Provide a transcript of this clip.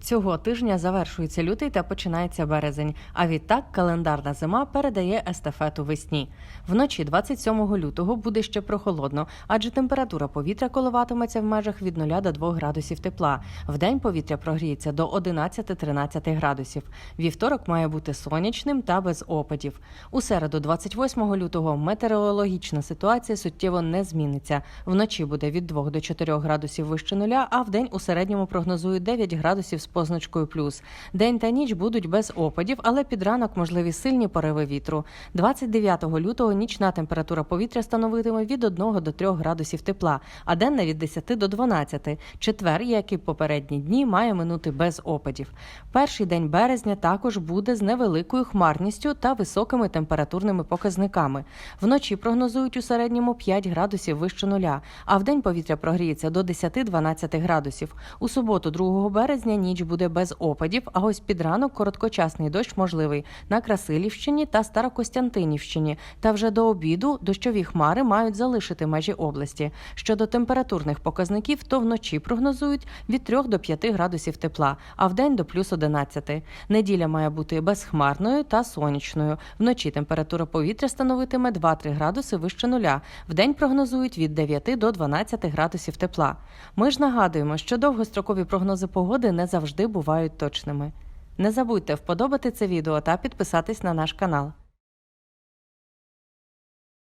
Цього тижня завершується лютий та починається березень. А відтак календарна зима передає естафету весні. Вночі 27 лютого буде ще прохолодно, адже температура повітря коливатиметься в межах від 0 до 2 градусів тепла. Вдень повітря прогріється до 11-13 градусів. Вівторок має бути сонячним та без опадів. У середу, 28 лютого, метеорологічна ситуація суттєво не зміниться. Вночі буде від 2 до 4 градусів вище нуля, а вдень у середньому прогнозують 9 градусів з позначкою плюс. День та ніч будуть без опадів, але під ранок можливі сильні пориви вітру. 29 лютого нічна температура повітря становитиме від 1 до 3 градусів тепла, а денна від 10 до 12. Четвер, як і попередні дні, має минути без опадів. Перший день березня також буде з невеликою хмарністю та високими температурними показниками. Вночі прогнозують у середньому 5 градусів вище нуля, а вдень повітря прогріється до 10-12 градусів. У суботу, 2 березня, ніч буде без опадів, а ось під ранок короткочасний дощ можливий на Красилівщині та Старокостянтинівщині. Та вже до обіду дощові хмари мають залишити межі області. Щодо температурних показників, то вночі прогнозують від 3 до 5 градусів тепла, а вдень до плюс 11. Неділя має бути безхмарною та сонячною. Вночі температура повітря становитиме 2-3 градуси вище нуля. Вдень прогнозують від 9 до 12 градусів тепла. Ми ж нагадуємо, що довгострокові прогнози погоди не завжди бувають точними. Не забудьте вподобати це відео та підписатись на наш канал.